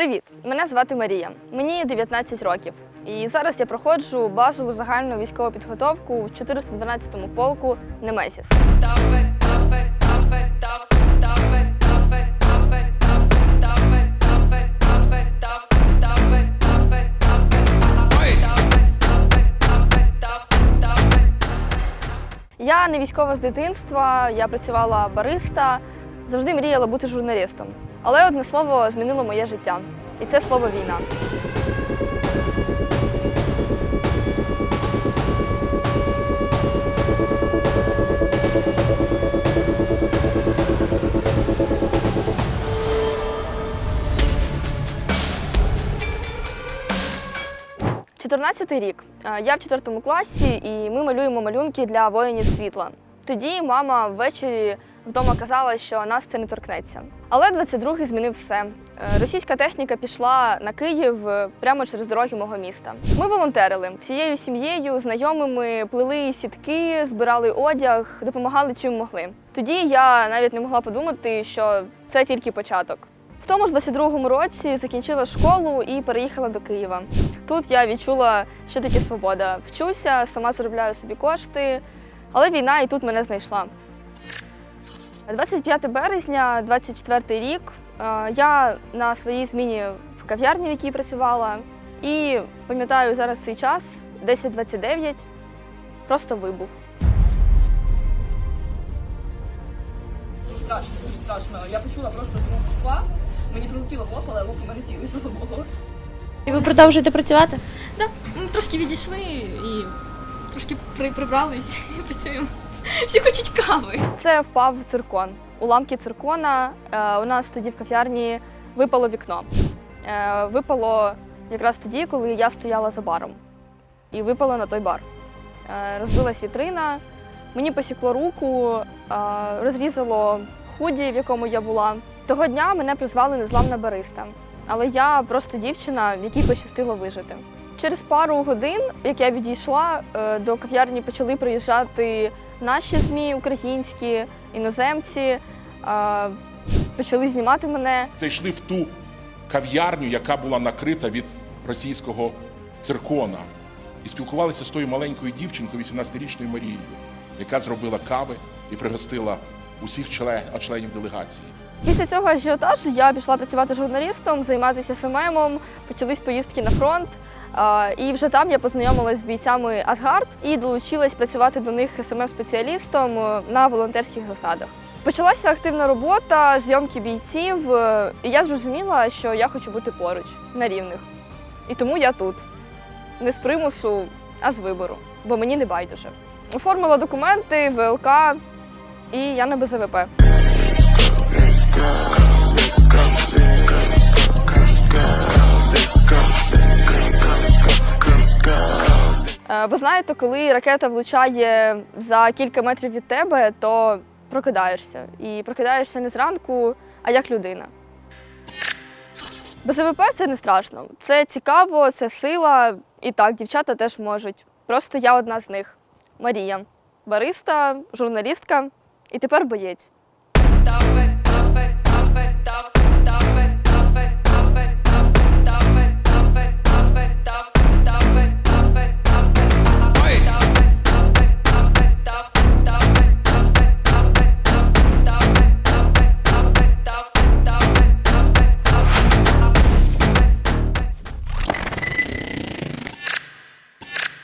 Привіт! Мене звати Марія. Мені 19 років. І зараз я проходжу базову загальну військову підготовку в 412-му полку Немесіс. Я не військова з дитинства, я працювала бариста, завжди мріяла бути журналістом. Але одне слово змінило моє життя, і це слово війна. Чотирнадцятий рік. Е, Я в четвертому класі, і ми малюємо малюнки для воїнів світла. Тоді мама ввечері вдома казала, що нас це не торкнеться. Але 22-й змінив все. Е, Російська техніка пішла на Київ е, прямо через дороги мого міста. Ми волонтерили всією сім'єю, знайомими, плели сітки, збирали одяг, допомагали чим могли. Тоді я навіть не могла подумати, що це тільки початок. В тому ж 22-му році закінчила школу і переїхала до Києва. Тут я відчула, що таке свобода. Вчуся, сама заробляю собі кошти, але війна і тут мене знайшла. 25 березня, 24 рік. е, Я на своїй зміні в кав'ярні, в якій працювала, і пам'ятаю зараз цей час, 10.29, просто вибух. страшно, дуже страшно. Я почула просто звук скла. Мені прилетіло в але лоб не летіли, слава Богу. І ви продовжуєте працювати? Да, трошки відійшли і трошки при, прибрались і працюємо. Всі хочуть кави. Це впав циркон. Уламки циркона. Е, у нас тоді в кав'ярні випало вікно. Е, випало якраз тоді, коли я стояла за баром. І випало на той бар. Е, розбилась вітрина, мені посікло руку, е, розрізало худі, в якому я була. Того дня мене призвали незламна бариста. Але я просто дівчина, в якій пощастило вижити. Через пару годин, як я відійшла, е, до кав'ярні почали приїжджати наші ЗМІ, українські, іноземці, почали знімати мене. зайшли в ту кав'ярню, яка була накрита від російського циркона, і спілкувалися з тою маленькою дівчинкою, 18-річною Марією, яка зробила кави і пригостила усіх член, членів делегації. Після цього ажіотажу я пішла працювати журналістом, займатися СММом, почались поїздки на фронт. І вже там я познайомилась з бійцями Асгард і долучилась працювати до них СММ-спеціалістом е, на волонтерських засадах. Почалася активна робота, зйомки бійців, е, і я зрозуміла, що я хочу бути поруч на рівних. І тому я тут. Не з примусу, а з вибору, бо мені не байдуже. Оформила документи, ВЛК, і я на БЗВП. Е, Бо знаєте, коли ракета влучає за кілька метрів від тебе, то прокидаєшся. І прокидаєшся не зранку, а як людина. БЗВП це не страшно. Це цікаво, це сила. І так, дівчата теж можуть. Просто я одна з них. Марія. Бариста, журналістка і тепер боєць.